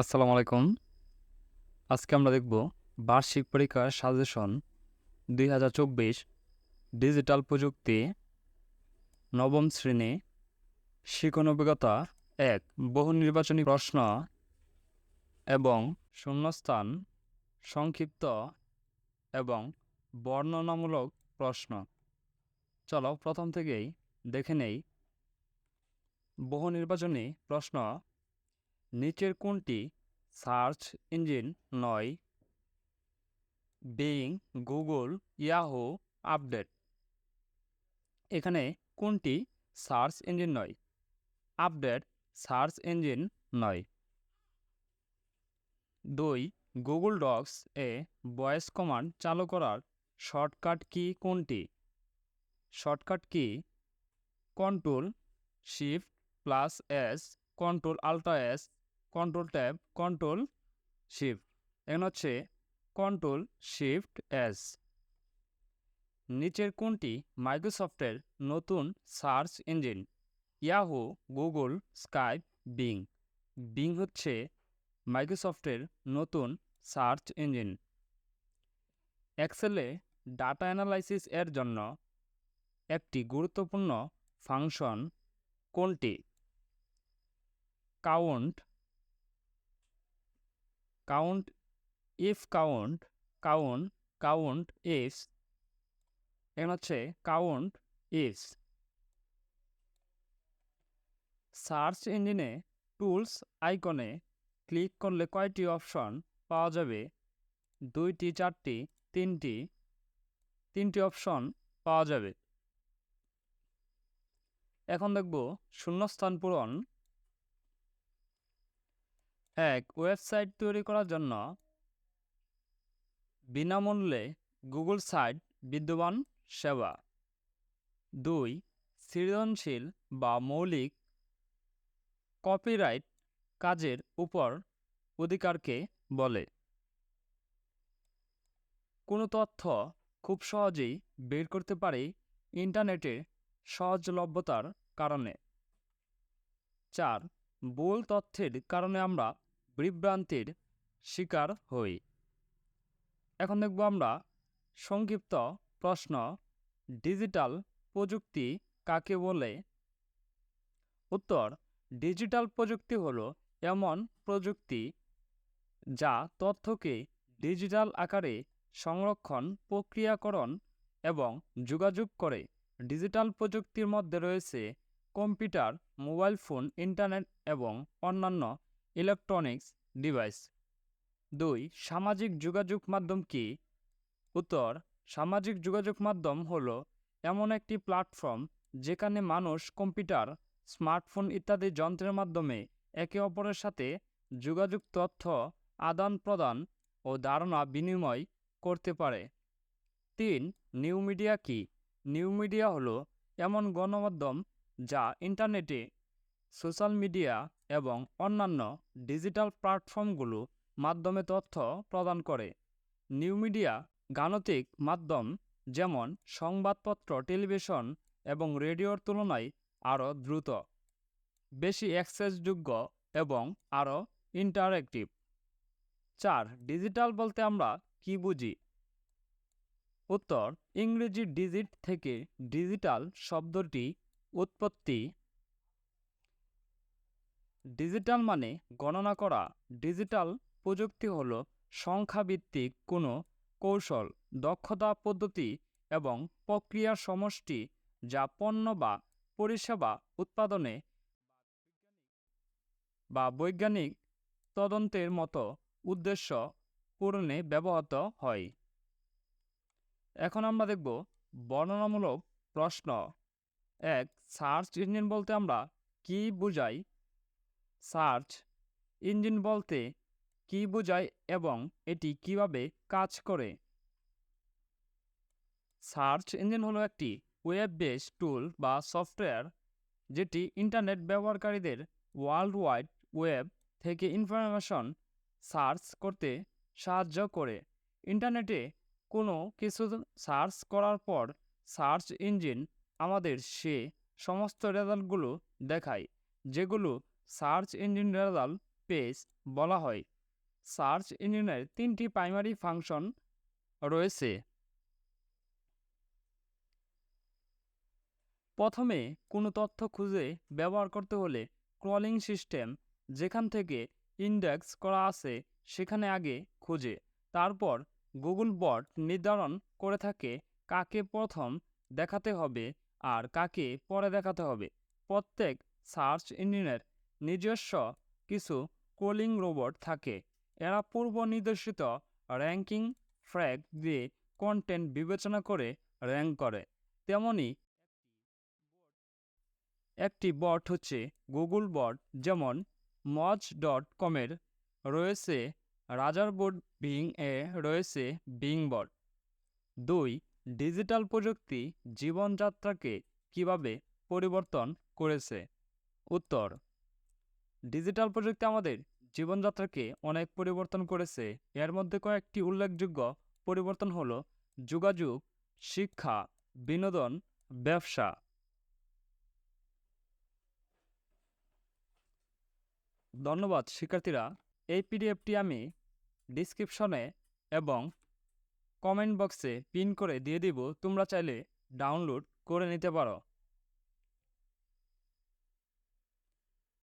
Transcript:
আসসালামু আলাইকুম। আজকে আমরা দেখব বার্ষিক পরীক্ষার সাজেশন দুই হাজার চব্বিশ ডিজিটাল প্রযুক্তি নবম শ্রেণি শিক্ষণ অভিজ্ঞতা এক বহু নির্বাচনী প্রশ্ন এবং শূন্যস্থান সংক্ষিপ্ত এবং বর্ণনামূলক প্রশ্ন। চলো প্রথম থেকেই দেখে নেই। বহু নির্বাচনী প্রশ্ন নিচের কোনটি সার্চ ইঞ্জিন নয়। বিং গুগল ইয়াহু আপডেট এখানে কোনটি সার্চ ইঞ্জিন নয়, আপডেট সার্চ ইঞ্জিন নয়। দুই গুগল ডক্স এ ভয়েস কমান্ড চালু করার শর্টকাট কি কোনটি shortcut key? Control shift plus S control alt S control tab control shift এখানে হচ্ছে কন্ট্রোল শিফট এস নিচের কোনটি? মাইক্রোসফটের নতুন search engine Yahoo Google Skype Bing Bing হচ্ছে মাইক্রোসফটের নতুন সার্চ ইঞ্জিন এক্সেলে ডাটা অ্যানালাইসিস এর জন্য একটি গুরুত্বপূর্ণ ফাংশন কোনটি? Count count if count count count ifs এখানে হচ্ছে কাউন্ট ইফস সার্চ ইঞ্জিনে টুলস আইকনে ক্লিক করলে কয়টি অপশন পাওয়া যাবে? দুইটি, চারটি, তিনটি তিনটি অপশন পাওয়া যাবে। এখন দেখব শূন্যস্থান পূরণ এক ওয়েবসাইট তৈরি করার জন্য বিনামূল্যে গুগল সাইট বিদ্যমান সেবা। দুই, সৃজনশীল বা মৌলিক কপিরাইট কাজের উপর অধিকারকে বলে। কোনো তথ্য খুব সহজেই বের করতে পারে ইন্টারনেটে সহজলভ্যতার কারণে। চার, ভুল তথ্যের কারণে আমরা বিভ্রান্তির শিকার হই। এখন দেখব আমরা সংক্ষিপ্ত প্রশ্ন, ডিজিটাল প্রযুক্তি কাকে বলে? উত্তর, ডিজিটাল প্রযুক্তি হলো এমন প্রযুক্তি যা তথ্যকে ডিজিটাল আকারে সংরক্ষণ, প্রক্রিয়াকরণ এবং যোগাযোগ করে। ডিজিটাল প্রযুক্তির মধ্যে রয়েছে কম্পিউটার, মোবাইল ফোন, ইন্টারনেট এবং অন্যান্য ইলেকট্রনিক্স ডিভাইস দুই, সামাজিক যোগাযোগ মাধ্যম কি? উত্তর, সামাজিক যোগাযোগ মাধ্যম হলো এমন একটি প্ল্যাটফর্ম যেখানে মানুষ কম্পিউটার স্মার্টফোন ইত্যাদি যন্ত্রের মাধ্যমে একে অপরের সাথে যোগাযোগ তথ্য আদান প্রদান ও ধারণা বিনিময় করতে পারে। তিন নিউ মিডিয়া কি? নিউ মিডিয়া হলো এমন গণমাধ্যম যা ইন্টারনেটে সোশ্যাল মিডিয়া এবং অন্যান্য ডিজিটাল প্ল্যাটফর্মগুলো মাধ্যমে তথ্য প্রদান করে। নিউ মিডিয়া গাণিতিক মাধ্যম যেমন সংবাদপত্র, টেলিভিশন এবং রেডিওর তুলনায় আরও দ্রুত, বেশি অ্যাক্সেসযোগ্য এবং আরও ইন্টারেক্টিভ চার, ডিজিটাল বলতে আমরা কি বুঝি? উত্তর, ইংরেজি ডিজিট থেকে ডিজিটাল শব্দটি উৎপত্তি ডিজিটাল মানে গণনা করা। ডিজিটাল প্রযুক্তি হল সংখ্যাভিত্তিক কোনো কৌশল, দক্ষতা পদ্ধতি এবং প্রক্রিয়ার সমষ্টি যা পণ্য বা পরিষেবা উৎপাদনে বা বৈজ্ঞানিক তদন্তের মতো উদ্দেশ্য পূরণে ব্যবহৃত হয়। এখন আমরা দেখব বর্ণনামূলক প্রশ্ন। এক, সার্চ ইঞ্জিন বলতে আমরা কি বুঝাই? সার্চ ইঞ্জিন বলতে কি বোঝায় এবং এটি কীভাবে কাজ করে? সার্চ ইঞ্জিন হলো একটি ওয়েব বেস টুল বা সফটওয়্যার যেটি ইন্টারনেট ব্যবহারকারীদের ওয়ার্ল্ড ওয়াইড ওয়েব থেকে ইনফরমেশন সার্চ করতে সাহায্য করে। ইন্টারনেটে কোনো কিছু সার্চ করার পর সার্চ ইঞ্জিন আমাদের সে সমস্ত রেজাল্টগুলো দেখায়, যেগুলো সার্চ ইঞ্জিন রেজাল্ট পেজ বলা হয়। সার্চ ইঞ্জিনের তিনটি প্রাইমারি ফাংশন রয়েছে। প্রথমে কোনো তথ্য খুঁজে ব্যবহার করতে হলে ক্রলিং সিস্টেম যেখান থেকে ইন্ডেক্স করা আছে সেখানে আগে খুঁজে। তারপর গুগল বট নির্ধারণ করে থাকে কাকে প্রথম দেখাতে হবে আর কাকে পরে দেখাতে হবে। প্রত্যেক সার্চ ইঞ্জিনের নিজস্ব কিছু কোলিং রোবট থাকে। এরা পূর্ব নির্দেশিত র্যাঙ্কিং ফ্র্যাগ দিয়ে কন্টেন্ট বিবেচনা করে র্যাঙ্ক করে। তেমনি একটি বট হচ্ছে গুগল বট, যেমন মজ ডট কমের রয়েছে, রাজার বোর্ড বিং এ রয়েছে বিং বট। দুই, ডিজিটাল প্রযুক্তি জীবনযাত্রাকে কীভাবে পরিবর্তন করেছে? উত্তর ডিজিটাল প্রযুক্তি আমাদের জীবনযাত্রাকে অনেক পরিবর্তন করেছে। এর মধ্যে কয়েকটি উল্লেখযোগ্য পরিবর্তন হল যোগাযোগ, শিক্ষা, বিনোদন, ব্যবসা। ধন্যবাদ, শিক্ষার্থীরা। এই পিডিএফটি আমি ডিসক্রিপশনে এবং কমেন্ট বক্সে পিন করে দিয়ে দিব। তোমরা চাইলে ডাউনলোড করে নিতে পারো।